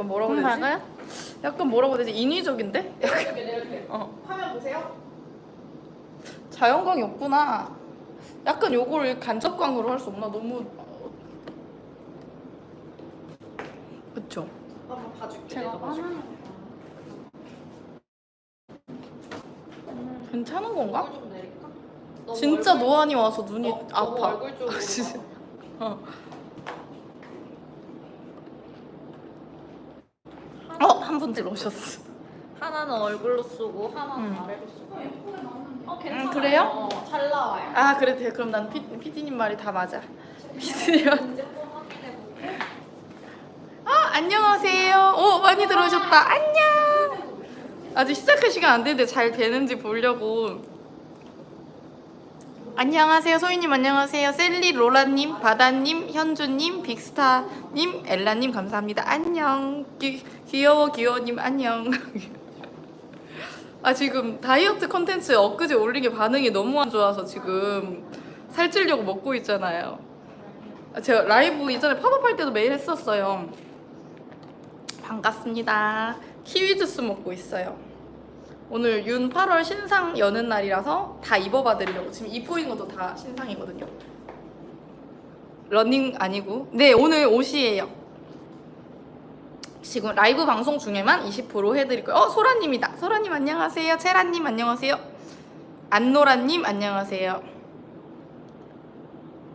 약간 뭐라고 음, 해야 되지? 밝아요? 약간 뭐라고 해야 되지? 인위적인데? 내려줄게 내려줄게 어. 화면 보세요 자연광이 없구나. 약간 요거를 간접광으로 할 수 없나? 너무 그쵸? 한번 봐줄게 제가 내가 봐줄게. 하나 괜찮은 건가? 얼굴 좀 내릴까? 너무 진짜 얼굴- 노안이 와서 눈이 어, 너무 아파. 얼굴 쪽으로 아, 진짜. 어. 어, 한 분 들어오셨어. 하나는 얼굴로 쓰고 하나는 음. 아래로 쓰고 어 괜찮아요 음, 그래요? 어, 잘 나와요 아, 그래 돼. 그럼 난 피, PD님 말이 다 맞아. 확인해볼게 아, 안녕하세요. 오, 많이 들어오셨다. 안녕. 아직 시작할 시간 안 됐는데 잘 되는지 보려고. 안녕하세요. 소희님 안녕하세요. 셀리 로라님, 바다님, 현주님, 빅스타님, 엘라님 감사합니다. 안녕. 귀, 귀여워 귀여워님 안녕. 아 지금 다이어트 컨텐츠 엊그제 올린 게 반응이 너무 안 좋아서 지금 살찌려고 먹고 있잖아요. 아, 제가 라이브 이전에 팝업 할 때도 매일 했었어요. 반갑습니다. 키위 주스 먹고 있어요. 오늘 윤 8월 신상 여는 날이라서 다 입어봐 드리려고 지금 입고 있는 것도 다 신상이거든요. 러닝 아니고 네 오늘 옷이에요. 지금 라이브 방송 중에만 20% 해드릴 거예요. 어 소라님이다. 소라님 안녕하세요. 체라님 안녕하세요. 안노라님 안녕하세요.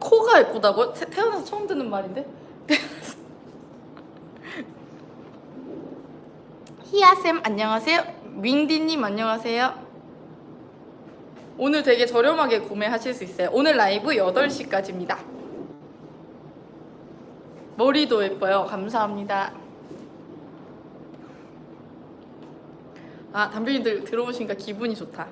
코가 예쁘다고요? 태- 태어나서 처음 듣는 말인데? 희아쌤 안녕하세요. 윙디님 안녕하세요. 오늘 되게 저렴하게 구매하실 수 있어요. 오늘 라이브 8시까지입니다. 머리도 예뻐요. 감사합니다. 아, 담배님들 들어오시니까 기분이 좋다.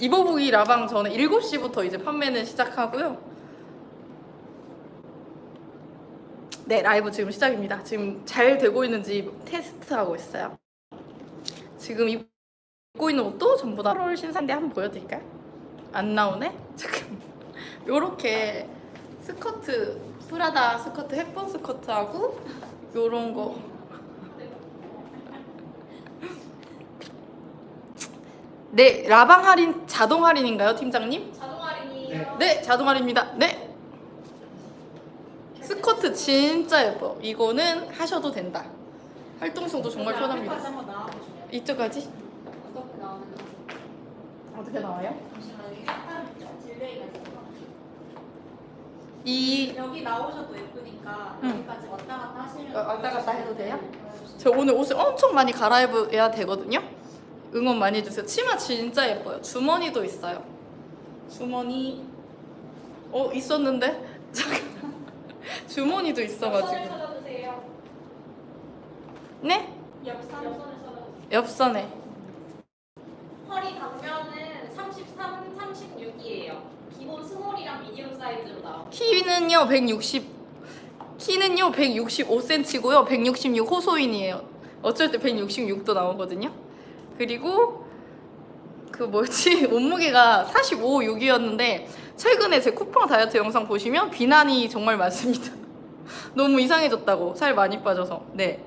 입어보기 라방 저는 7시부터 이제 판매는 시작하고요. 네, 라이브 지금 시작입니다. 지금 잘 되고 있는지 테스트하고 있어요. 지금 입고 있는 옷도 전부 다 8월 신상인데 한번 보여드릴까요? 안 나오네? 잠깐. 요렇게 스커트, 프라다 스커트, 햇번 스커트하고 요런 거. 네, 라방 할인, 자동 할인인가요, 팀장님? 자동 할인이에요 네, 자동 할인입니다. 네. 스커트 진짜 예뻐. 이거는 하셔도 된다. 활동성도 정말 편합니다. 이쪽까지 어떻게 나와요? 이 여기 나오셔도 예쁘니까 응. 여기까지 왔다 갔다 하시면 어, 왔다 갔다 해도 돼요? 저 오늘 옷을 엄청 많이 갈아입어야 되거든요. 응원 많이 해주세요. 치마 진짜 예뻐요. 주머니도 있어요. 주머니 어 있었는데 잠깐 주머니도 있어가지고. 네? 옆선. 옆선에. 허리 단면은 33, 36이에요. 기본 스몰이랑 미디움 사이즈로 나와요. 키는요 160 키는요 165cm고요 166 호소인이에요. 어쩔 때 166도 나오거든요. 그리고 그 뭐지? 몸무게가 45, 6이었는데 최근에 제 쿠팡 다이어트 영상 보시면 비난이 정말 많습니다. 너무 이상해졌다고. 살 많이 빠져서. 네.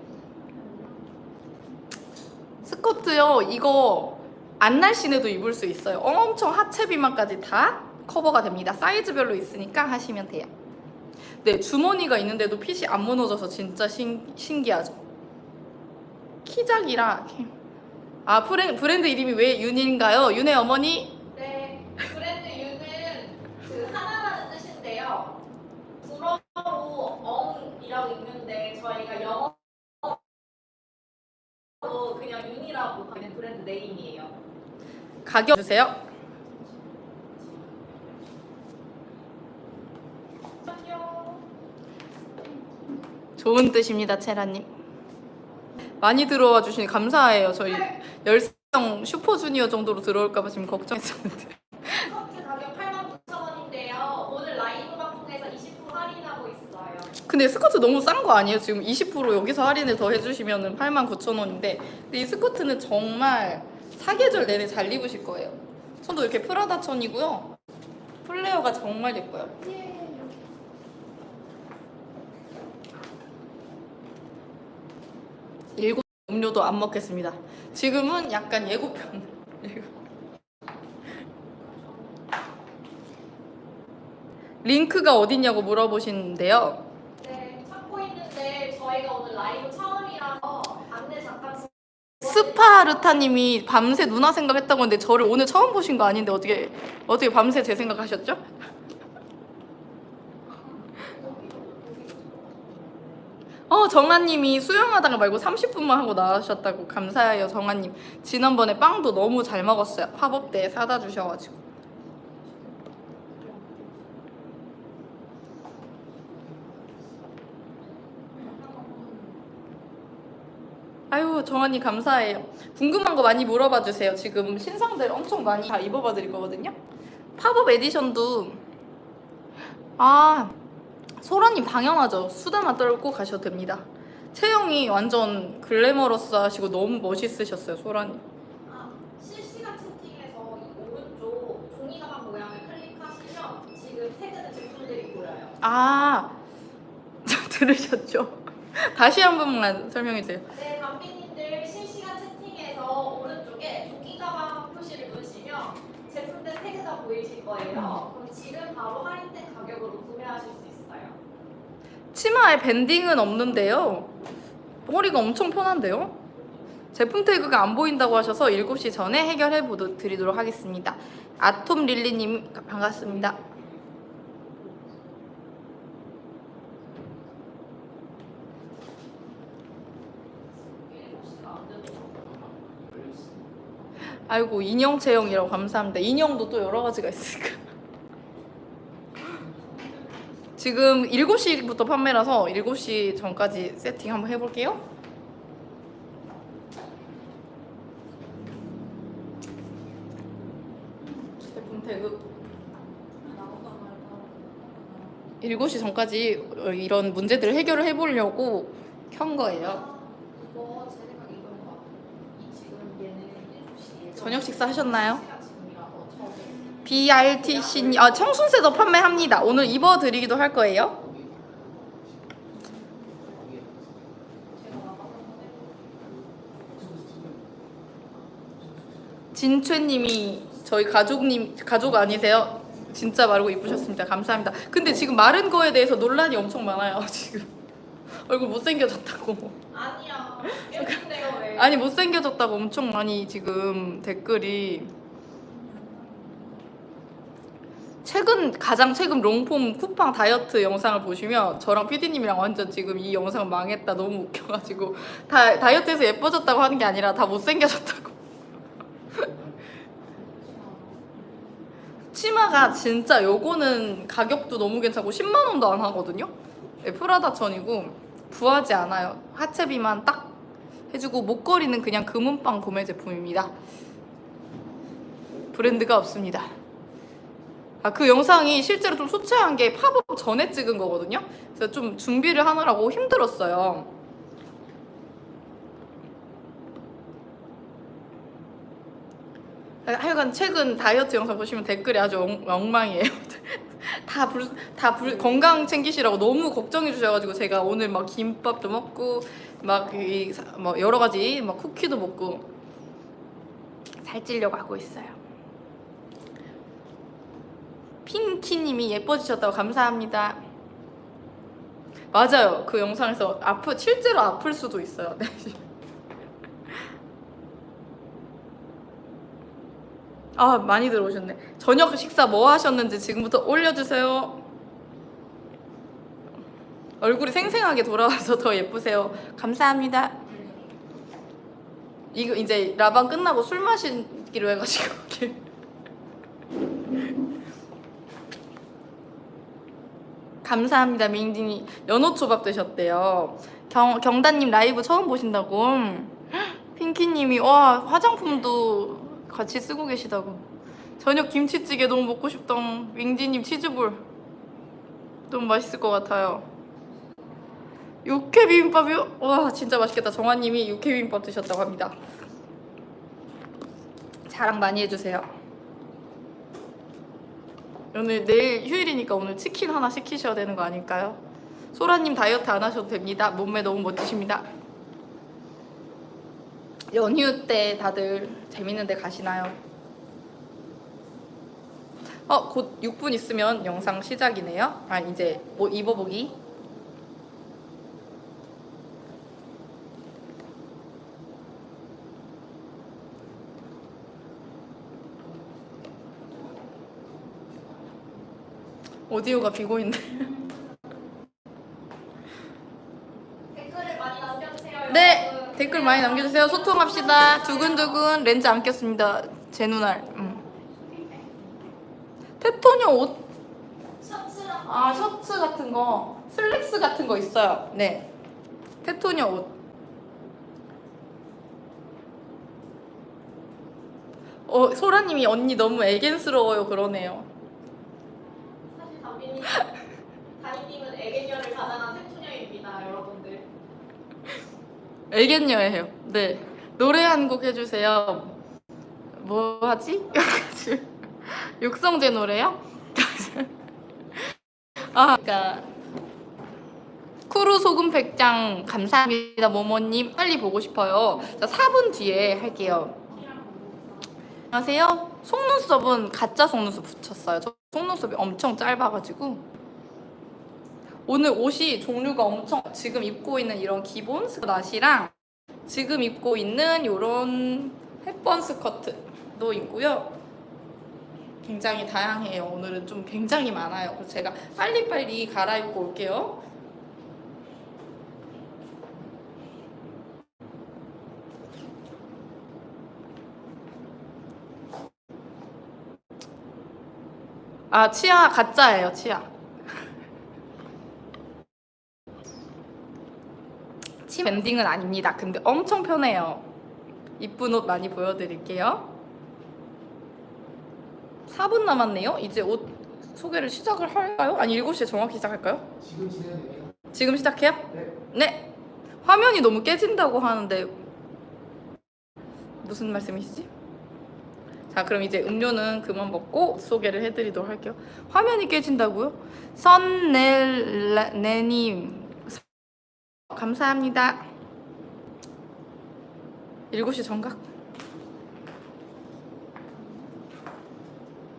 스커트요 이거 안 날씬해도 입을 수 있어요. 엄청 하체 비만까지 다 커버가 됩니다. 사이즈별로 있으니까 하시면 돼요. 네 주머니가 있는데도 핏이 안 무너져서 진짜 신, 신기하죠. 키작이라 아 브랜, 브랜드 이름이 왜 윤인가요? 윤의 어머니 네, 브랜드 U는 그 하나라는 뜻인데요. 불어로 엉이라고 읽는데 저희가 영어로 그냥 윤이라고 하는 브랜드 네임이에요. 가격 주세요 안녕. 좋은 뜻입니다 체라님 많이 들어와 주시니 감사해요. 저희 열성 슈퍼주니어 정도로 들어올까봐 지금 걱정했었는데. 커트 가격 89,000원인데요. 오늘 라이브 방송에서 20% 할인하고 있어요. 근데 스커트 너무 싼 거 아니에요? 지금 20% 여기서 할인을 더 해주시면 89,000원인데. 근데 이 스커트는 정말 사계절 내내 잘 입으실 거예요. 손도 이렇게 프라다 천이고요. 플레어가 정말 예뻐요 일곱 음료도 안 먹겠습니다. 지금은 약간 예고편. 링크가 어딨냐고 물어보시는데요. 네, 찾고 있는데 저희가 오늘 라이브 처음이라서 안내 잠깐 스파르타님이 밤새 누나 생각했다고 했는데 저를 오늘 처음 보신 거 아닌데 어떻게 어떻게 밤새 제 생각하셨죠? 어 정아님이 수영하다가 말고 30분만 하고 나오셨다고 감사해요 정아님. 지난번에 빵도 너무 잘 먹었어요. 팝업 때 사다 주셔가지고. 아유 정아님 감사해요. 궁금한 거 많이 물어봐 주세요. 지금 신상들 엄청 많이 다 입어봐 드릴 거거든요. 팝업 에디션도 아 소라님 당연하죠 수다나 떨고 가셔도 됩니다 체형이 완전 글래머러스 하시고 너무 멋있으셨어요 소라님 아, 실시간 채팅에서 이 오른쪽 종이 가방 모양을 클릭하시면 지금 태그된 제품들이 보여요. 아 들으셨죠? 다시 한 번만 설명해 주세요 네, 담비님들 실시간 채팅에서 오른쪽에 종이 가방 표시를 누르시면 제품들 태그가 보이실 거예요. 그럼 지금 바로 할인된 가격으로 구매하실 수 있어요. 치마에 밴딩은 없는데요 허리가 엄청 편한데요? 제품 태그가 안 보인다고 하셔서 7시 전에 해결해 드리도록 하겠습니다 아톰 릴리님 반갑습니다 아이고 인형 체형이라고 감사합니다. 인형도 또 여러 가지가 있으니까. 지금 7시부터 판매라서 7시 전까지 세팅 한번 해볼게요. 제품 태그 7시 전까지 이런 문제들을 해결을 해보려고 켠 거예요. 이거 제 생각에 이건 거. 이 지금 얘는 7시에 저녁 식사 하셨나요? BRTC 아 청순새도 판매합니다. 오늘 입어드리기도 할 거예요. 진최님이 저희 가족님 가족 아니세요? 진짜 마르고 이쁘셨습니다. 감사합니다. 근데 지금 마른 거에 대해서 논란이 엄청 많아요. 지금 얼굴 못 생겨졌다고. 아니야. 예쁜데요 왜? 아니 못 생겨졌다고 엄청 많이 지금 댓글이 최근 가장 최근 롱폼 쿠팡 다이어트 영상을 보시면 저랑 PD님이랑 완전 지금 이 영상 망했다. 너무 웃겨가지고. 다 다이어트해서 예뻐졌다고 하는 게 아니라 다 못생겨졌다고. 치마가 진짜 요거는 가격도 너무 괜찮고 10만 원도 안 하거든요? 네, 프라다 천이고 부하지 않아요. 하체비만 딱 해주고 목걸이는 그냥 금은빵 구매 제품입니다. 브랜드가 없습니다. 아, 그 영상이 실제로 좀 소체한 게 팝업 전에 찍은 거거든요. 그래서 좀 준비를 하느라고 힘들었어요. 하여간 최근 다이어트 영상 보시면 댓글이 아주 엉, 엉망이에요. 다, 불, 다 불, 건강 챙기시라고 너무 걱정해 주셔가지고 제가 오늘 막 김밥도 먹고 막이뭐 여러 가지 막 쿠키도 먹고 살찌려고 하고 있어요. 핑키님이 예뻐지셨다고 감사합니다. 맞아요. 그 영상에서 아프 실제로 아플 수도 있어요. 네. 아 많이 들어오셨네. 저녁 식사 뭐 하셨는지 지금부터 올려주세요. 얼굴이 생생하게 돌아와서 더 예쁘세요. 감사합니다. 이거 이제 라방 끝나고 술 마시기로 해가지고 이렇게. 감사합니다 민디니 연어초밥 드셨대요. 경 경단님 라이브 처음 보신다고. 핑키님이 와 화장품도 같이 쓰고 계시다고. 저녁 김치찌개 너무 먹고 싶다. 윙디님 치즈볼 너무 맛있을 것 같아요. 육회 비빔밥이요? 와 진짜 맛있겠다. 정아님이 육회 비빔밥 드셨다고 합니다. 자랑 많이 해주세요. 오늘 내일 휴일이니까 오늘 치킨 하나 시키셔야 되는 거 아닐까요? 소라님 다이어트 안 하셔도 됩니다. 몸매 너무 멋지십니다. 연휴 때 다들 재밌는 데 가시나요? 어, 곧 6분 있으면 영상 시작이네요. 아, 이제 뭐 입어보기. 오디오가 비고 있네. 댓글을 많이 남겨주세요. 네, 여러분. 댓글 많이 남겨주세요. 소통합시다. 두근두근 렌즈 안 꼈습니다. 제 눈알. 음. 테토녀 옷, 셔츠랑 아 셔츠 같은 거, 슬랙스 같은 거 있어요. 네, 테토녀 옷. 어, 소라님이 언니 너무 애견스러워요 그러네요. 담비님 담비님은 애견녀를 가장한 태토녀입니다, 여러분들. 애견녀예요. 네, 노래 한 곡 해주세요. 뭐 하지? 육성재 노래요? 아, 그러니까 쿠루 소금 백장 감사합니다 모모님 빨리 보고 싶어요. 자 4분 뒤에 할게요. 안녕하세요. 속눈썹은 가짜 속눈썹 붙였어요. 저 속눈썹이 엄청 짧아가지고 오늘 옷이 종류가 엄청 지금 입고 있는 이런 기본 스컷이랑 지금 입고 있는 이런 햇번 스커트도 있고요. 굉장히 다양해요. 오늘은 좀 굉장히 많아요. 제가 빨리빨리 갈아입고 올게요. 아, 치아 가짜예요, 치아. 치 밴딩은 아닙니다. 근데 엄청 편해요. 이쁜 옷 많이 보여드릴게요. 4분 남았네요. 이제 옷 소개를 시작을 할까요? 아니 7시에 정확히 시작할까요? 지금 시작해요? 네. 네. 화면이 너무 깨진다고 하는데 무슨 말씀이시지? 자, 그럼 이제 음료는 그만 먹고 소개를 해드리도록 할게요. 화면이 깨진다고요? 선넬님 감사합니다. 7시 정각.